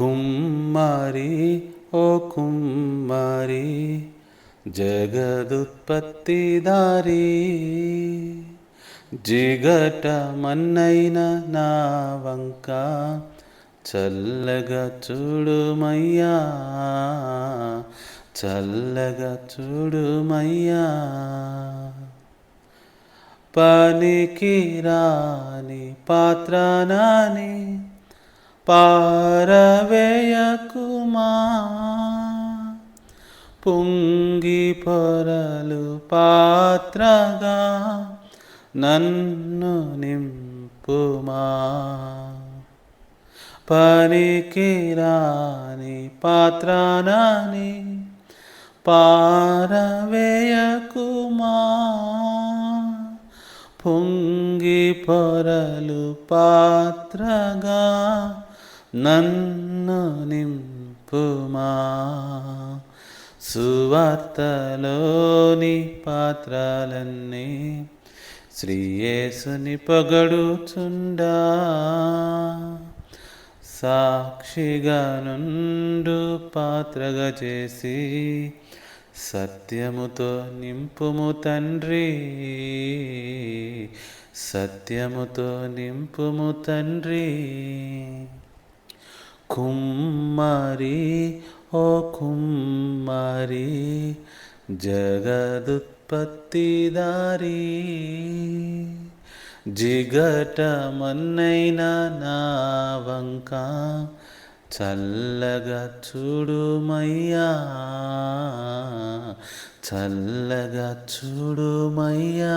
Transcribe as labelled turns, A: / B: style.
A: కుమ్మరి ఓ కుమ్మరి జగదుత్పత్తిదారి జిగట మన్నైన నా వంక చల్లగా చూడుమయ్యా చల్లగా చూడుమయ్యా. పనికి రాని పాత్ర నాని పారవేయకుమా పొంగి పొరలు పాత్రగా నన్ను నింపుమా. పనికి రాని పాత్రనాని పారవేయకుమా పొంగి పొరలు పాత్రగా నన్ను నింపుమా. సువార్తలోని పాత్రలన్నీ శ్రీయేసుని పొగడుచుండా. సాక్షిగా నుండు పాత్రగా చేసి సత్యముతో నింపుము తండ్రి. సత్యముతో నింపుము తండ్రి. కుమ్మరి ఓ కుమ్మరి జగదుత్పత్తిదారి. జిగట మన్నైన నా వంక చల్లగా చూడుమయ్యా. చల్లగా చూడుమయ్యా.